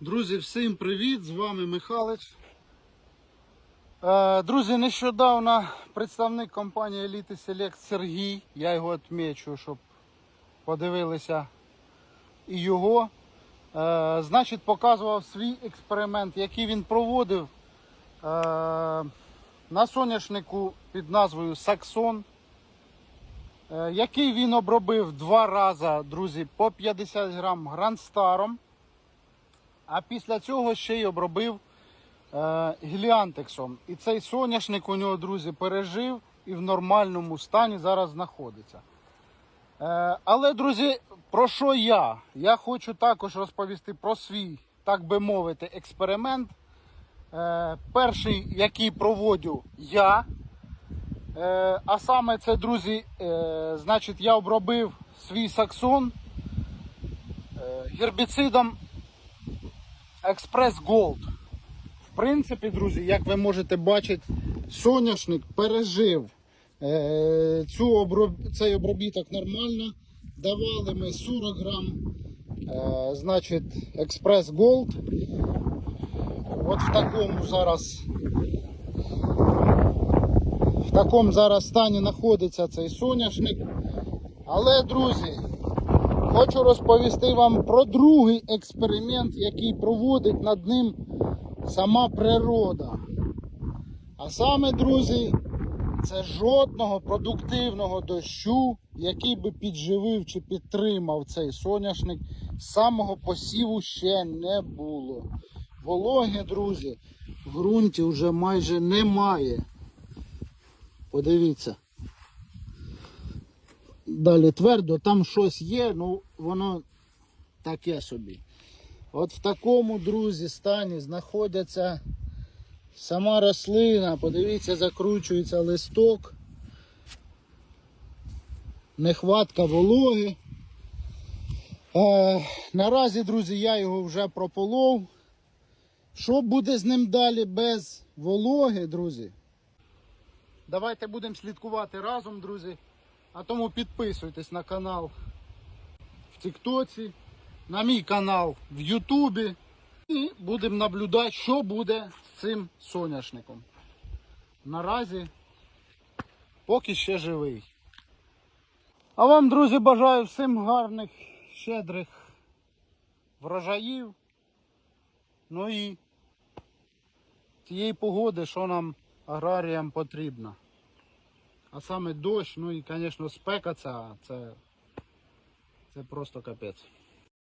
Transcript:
Друзі, всім привіт! З вами Михалич. Е, Друзі, нещодавно представник компанії Еліти Селект Сергій, я його відмічу, щоб подивилися і його. Е, Значить, показував свій експеримент, який він проводив е, на соняшнику під назвою Саксон. Який він обробив два рази, друзі, по 50 грам грандстаром. А після цього ще й обробив е, гіліантексом. І цей соняшник у нього, друзі, пережив і в нормальному стані зараз знаходиться. Е, але, друзі, про що я? Я хочу також розповісти про свій, так би мовити, експеримент. Е, перший, який проводю я. Е, а саме це, друзі, е, значить, я обробив свій саксон е, гербіцидом Експрес Голд. В принципі, друзі, як ви можете бачити, соняшник пережив е, цю оброб... цей обробіток нормально. Давали ми 40 грам е, значить, Експрес Голд. От в такому зараз в такому зараз стані знаходиться цей соняшник. Але, друзі, Хочу розповісти вам про другий експеримент, який проводить над ним сама природа. А саме, друзі, це жодного продуктивного дощу, який би підживив чи підтримав цей соняшник, з самого посіву ще не було. Вологи, друзі, в ґрунті вже майже немає. Подивіться далі твердо, там щось є, ну воно таке собі. От в такому, друзі, стані знаходяться сама рослина, подивіться, закручується листок, нехватка вологи. Е, наразі, друзі, я його вже прополов. Що буде з ним далі без вологи, друзі? Давайте будемо слідкувати разом, друзі. А тому підписуйтесь на канал в Тіктоці, на мій канал в Ютубі. І будемо наблюдати, що буде з цим соняшником. Наразі поки ще живий. А вам, друзі, бажаю всім гарних, щедрих врожаїв. Ну і тієї погоди, що нам аграріям потрібно. А саме дощ, ну і, звісно, спека ця, це, це просто капець.